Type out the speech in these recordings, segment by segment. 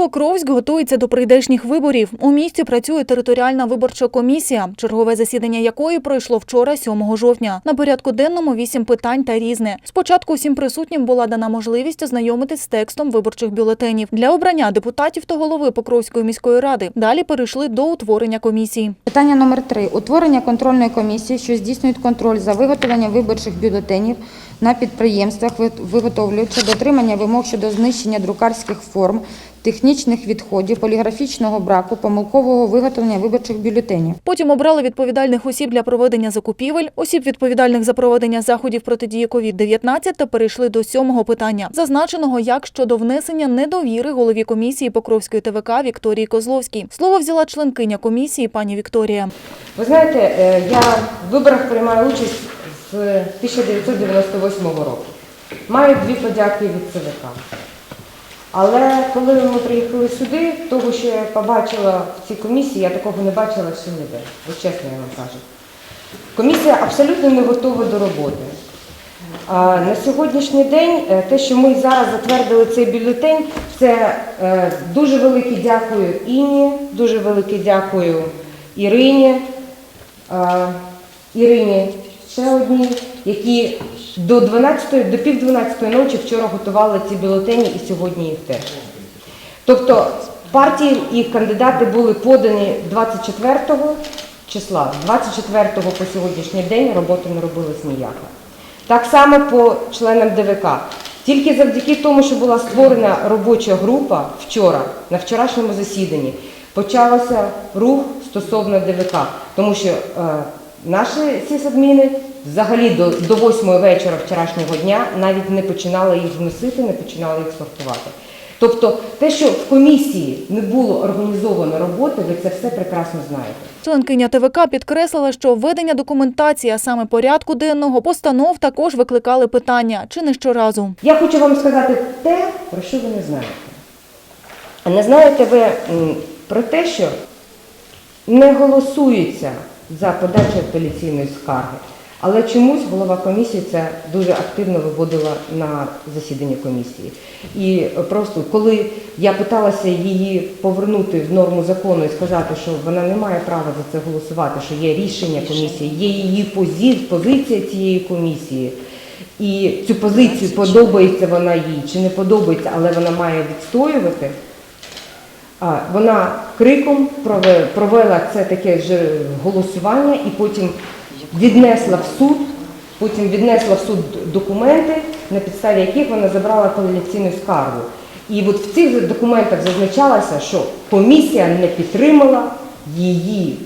Покровськ готується до прийдешніх виборів. У місті працює територіальна виборча комісія, чергове засідання якої пройшло вчора, 7 жовтня. На порядку денному вісім питань та різне. Спочатку всім присутнім була дана можливість ознайомитись з текстом виборчих бюлетенів для обрання депутатів та голови Покровської міської ради. Далі перейшли до утворення комісії. Питання номер три. Утворення контрольної комісії, що здійснюють контроль за виготовленням виборчих бюлетенів на підприємствах, ви- виготовлюючи дотримання вимог щодо знищення друкарських форм, технічних відходів, поліграфічного браку, помилкового виготовлення виборчих бюлетенів. Потім обрали відповідальних осіб для проведення закупівель, осіб відповідальних за проведення заходів протидії COVID-19 та перейшли до сьомого питання, зазначеного як щодо внесення недовіри голові комісії Покровської ТВК Вікторії Козловській. Слово взяла членкиня комісії пані Вікторія. Ви знаєте, е, я в виборах приймаю участь з 1998 року. Маю дві подяки від ЦВК. Але коли ми приїхали сюди, того, що я побачила в цій комісії, я такого не бачила ще ніде. Ось чесно я вам кажу. Комісія абсолютно не готова до роботи. А на сьогоднішній день е, те, що ми зараз затвердили цей бюлетень, це е, дуже велике дякую Іні, дуже велике дякую Ірині, Ірині ще одній, які до 12, до пів 12 ночі вчора готували ці бюлетені і сьогодні їх теж. Тобто партії і кандидати були подані 24 числа, 24 по сьогоднішній день роботи не робилось ніяка. Так само по членам ДВК. Тільки завдяки тому, що була створена робоча група вчора, на вчорашньому засіданні, почався рух стосовно ДВК, тому що е, наші сісадміни взагалі до, до 8 вечора вчорашнього дня навіть не починали їх вносити, не починали їх сортувати. Тобто те, що в комісії не було організовано роботи, ви це все прекрасно знаєте. Членкиня ТВК підкреслила, що введення документації, а саме порядку денного, постанов також викликали питання, чи не щоразу. Я хочу вам сказати те, про що ви не знаєте. Не знаєте ви про те, що не голосується за подачу апеляційної скарги, але чомусь голова комісії це дуже активно виводила на засідання комісії. І просто коли я питалася її повернути в норму закону і сказати, що вона не має права за це голосувати, що є рішення комісії, є її позиція цієї комісії. І цю позицію подобається вона їй чи не подобається, але вона має відстоювати. Вона криком провела це таке ж голосування і потім віднесла в суд, потім віднесла в суд документи, на підставі яких вона забрала апеляційну скаргу. І от в цих документах зазначалося, що комісія не підтримала її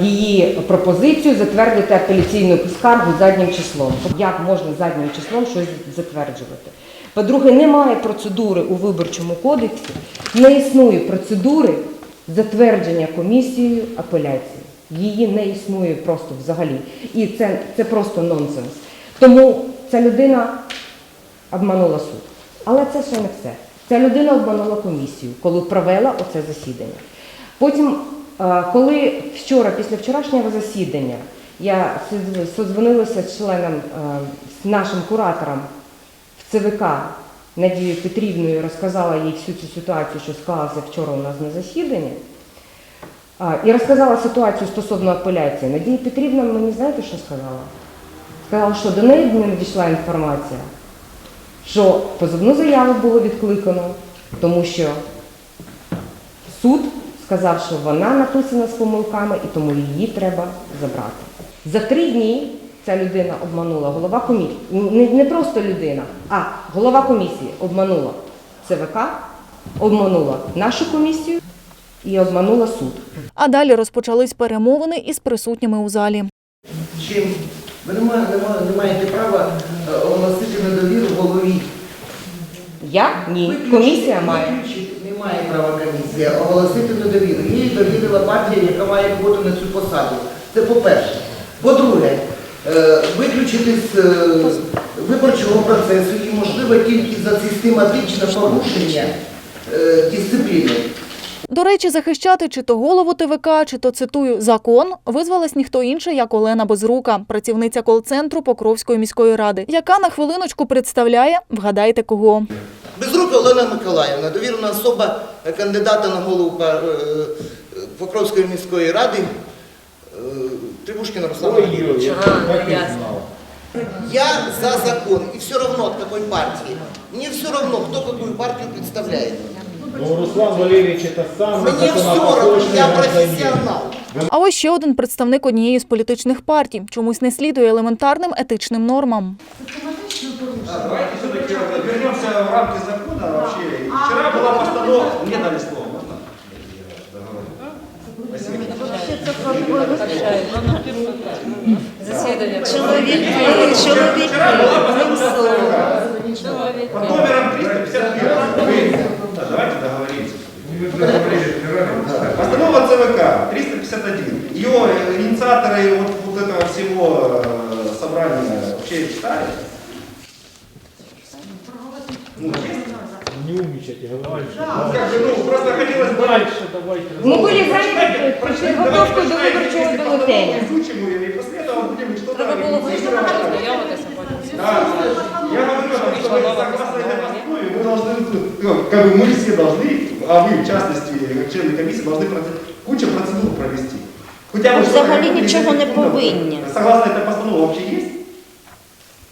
її пропозицію затвердити апеляційну скаргу заднім числом. Як можна заднім числом щось затверджувати? По-друге, немає процедури у виборчому кодексі, не існує процедури затвердження комісією апеляції. Її не існує просто взагалі. І це, це просто нонсенс. Тому ця людина обманула суд. Але це ще не все. Ця людина обманула комісію, коли провела оце засідання. Потім, е, коли вчора, після вчорашнього засідання, я созвонилася з членом, е, з нашим куратором в ЦВК Надією Петрівною, розказала їй всю цю ситуацію, що склалася вчора у нас на засіданні. І розказала ситуацію стосовно апеляції. Надія Петрівна мені знаєте, що сказала? Сказала, що до неї не надійшла інформація, що позовну заяву було відкликано, тому що суд сказав, що вона написана з помилками і тому її треба забрати. За три дні ця людина обманула голова комісії, не, не просто людина, а голова комісії обманула ЦВК, обманула нашу комісію і обманула суд. А далі розпочались перемовини із присутніми у залі. Чим ви не маєте, не маєте- права е, оголосити недовіру голові. Я? Ні. Виключити- Комісія має. виключити Не має права комісія оголосити недовіру. Її довірила партія, яка має роботу на цю посаду. Це по-перше. По-друге, е, виключити з е, виборчого процесу і можливо тільки за систематичне порушення дисципліни. До речі, захищати чи то голову ТВК, чи то цитую закон, визвалась ніхто інший, як Олена Безрука, працівниця кол-центру Покровської міської ради, яка на хвилиночку представляє, вгадайте кого. Безрука Олена Миколаївна, довірена особа е, кандидата на голову е, Покровської міської ради е, Трибушкіна Руслана Владимировича. Я за закон, и все равно от какой партии. Мне все равно, кто какую партию представляет. Ну, Руслан Валерьевич это сам Мне все равно, законопослушный я гражданин. профессионал. А ось ще один представник однієї з політичних партій чомусь не слідує елементарним етичним нормам. Давайте все-таки вернемся в рамки закона вообще. Вчера была постановка, мне дали слово, можно? Засідання. Чоловік, чоловік, Под номером 351. Да, Давайте договоримся. Постанова ЦВК 351. Ее инициаторы вот, вот этого всего э, собрания вообще читали? Ну? Не умничайте, говорите. Ну, как бы, ну, просто хотелось бы... Дальше давайте. Ми були зайняті підготовкою до виборчого бюлетеня. Изучим ее, и после этого будем что-то... как бы мы все должны, а вы в частности, как члены комиссии, должны проце- кучу процедур провести. Хотя бы Взагалі что-то, нічого не ну, повинні. Согласно этой постанове вообще есть?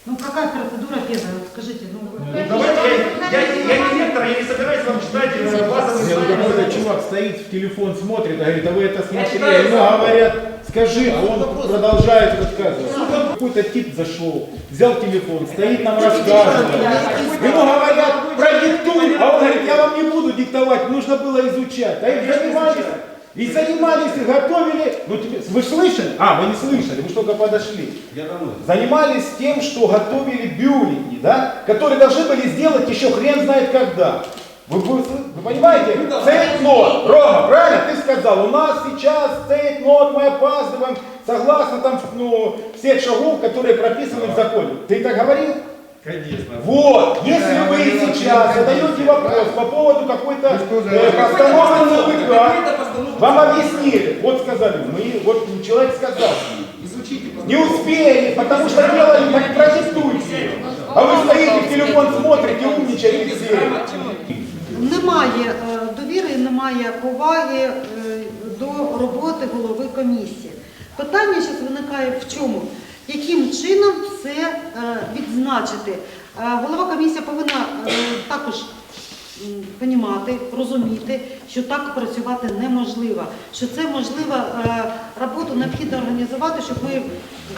Ну какая процедура первая? Вот Скажите, ну Ну, давайте, я, я, я не лектор, я не собираюсь вам читать э, базовые Нет, ну, какой-то чувак стоит в телефон, смотрит, говорит, а вы это смотрели? Ему говорят, скажи, а он продолжает рассказывать. Какой-то тип зашел, взял телефон, стоит нам рассказывает. Ему говорят, продиктуй, а он говорит, я вам не буду диктовать, нужно было изучать. А их занимались, и занимались, и готовили. Ну, вы слышали? А, вы не слышали, вы только подошли. Я давно. занимались тем, что готовили бюллетени, да, которые должны были сделать еще хрен знает когда. Вы, вы- вы понимаете? Цейтнот, Рома, правильно ты сказал? У нас сейчас цейтнот, мы опаздываем, согласно там, ну, всех шагов, которые прописаны в законе. Ты так говорил? Конечно. Вот, если вы сейчас задаете вопрос по поводу какой-то э, постановы ЦВК, вам объяснили, вот сказали, мы, вот человек сказал, Изучите. не успели, потому что делали, так продиктуйте. А вы стоите в телефон, смотрите, умничаете все. немає е, довіри, немає поваги е, до роботи голови комісії. Питання зараз виникає в чому? Яким чином це е, відзначити? Е, Голова комісії повинна е, також понімати, розуміти, що так працювати неможливо, що це можливо роботу необхідно організувати, щоб ми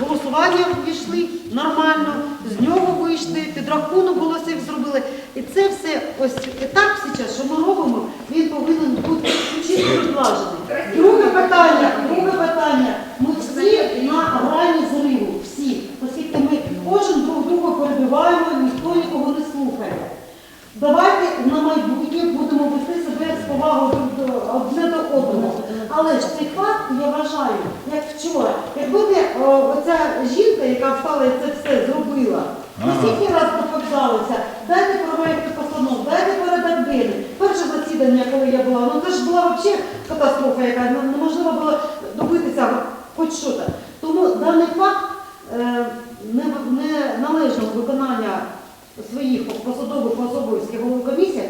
голосування війшли нормально, з нього вийшли, підрахунок голосів зробили. І це все ось етап зараз, що ми робимо, він повинен бути чисто відлажений. Друге питання, друге питання. Ми друга ніхто нікого не слухає. Давайте на майбутнє будемо вести себе з повагою одне до одного. Але ж цей факт я вважаю, як вчора. Якби не оця жінка, яка встала і це все зробила, ми скільки раз проповідалися, дайте проекти постанов, дайте порядок денний. Перше засідання, коли я була, ну це ж була взагалі катастрофа, яка ну, неможливо було добитися хоч що то. Тому даний факт е, не- неналежного виконання своїх посадових обов'язків голови комісії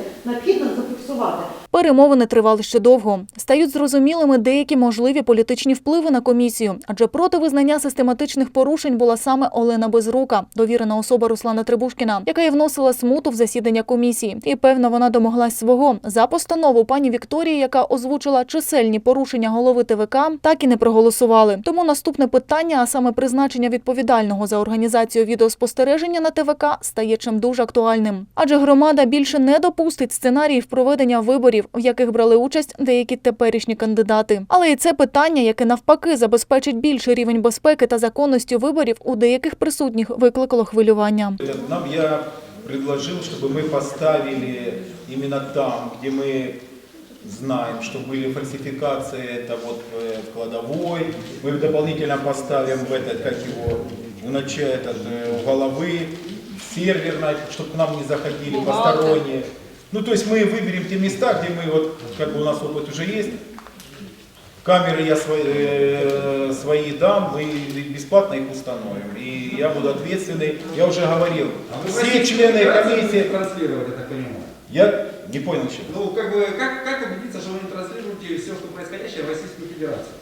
необхідно зафіксувати. Перемовини тривали ще довго. Стають зрозумілими деякі можливі політичні впливи на комісію, адже проти визнання систематичних порушень була саме Олена Безрука, довірена особа Руслана Трибушкіна, яка і вносила смуту в засідання комісії. І певно, вона домоглась свого за постанову пані Вікторії, яка озвучила чисельні порушення голови ТВК, так і не проголосували. Тому наступне питання, а саме призначення відповідального за організацію відеоспостереження на ТВК, стає чим дуже актуальним. Адже громада більше не допустить сценаріїв проведення виборів, в яких брали участь деякі теперішні кандидати. Але і це питання, яке навпаки забезпечить більший рівень безпеки та законності виборів у деяких присутніх, викликало хвилювання. Это Нам я предложил, чтобы мы поставили именно там, где мы знаем, что были фальсификации, это вот э, в кладовой. Мы дополнительно поставим в этот, как его, в начале этот, э, у головы, серверной, чтобы к нам не заходили посторонние. Ну, то есть мы выберем те места, где мы, вот, как бы у нас опыт уже есть, Камеры я свои, э, свои дам, мы бесплатно их установим. И я буду ответственный. Я уже говорил, все члены комиссии, транслировать, я так понимаю. Я не понял еще. Ну, как бы, как, как убедиться, что вы не транслируете все, что происходящее в Российскую Федерацию?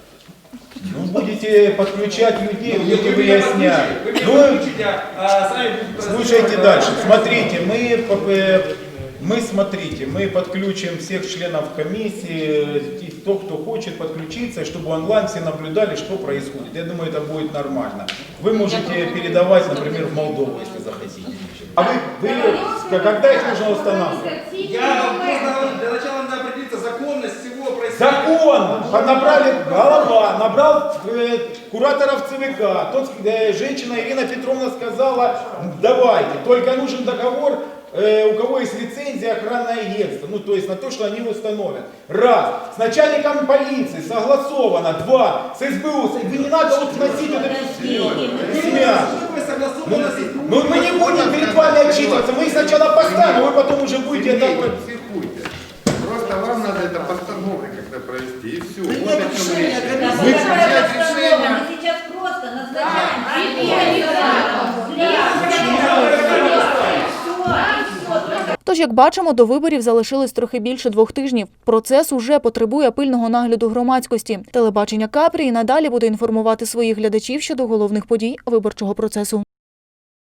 Ну, будете подключать людей, Ну, будете вы меня выяснять. Вы меня Ну, подключите, а сами будете Слушайте дальше. а, Смотрите, мы, э, мы смотрите, мы подключим всех членов комиссии, и кто, кто хочет подключиться, чтобы онлайн все наблюдали, что происходит. Я думаю, это будет нормально. Вы можете передавать, например, в Молдову, если захотите. А вы, вы когда их нужно устанавливать? Я для начала надо определиться законность всего происходящего. Закон! Набрали голова, набрал э, кураторов ЦВК. Тот, э, женщина Ирина Петровна сказала, давайте, только нужен договор, э, у кого есть лицензия охранное агентство. Ну, то есть на то, что они установят. Раз. С начальником полиции согласовано. Два. С СБУ. С- Вы не надо вот вносить вот. Вы согласованность. Ну, мы не будем перед вами отчитываться. Мы их сначала поставим, а вы потом уже будете это... Просто вам надо это постановкой как-то провести, и все. Вот о чем речь. Мы- Принять решение. Мы сейчас просто назначаем Тож, як бачимо, до виборів залишилось трохи більше двох тижнів. Процес уже потребує пильного нагляду громадськості. Телебачення Капрі і надалі буде інформувати своїх глядачів щодо головних подій виборчого процесу.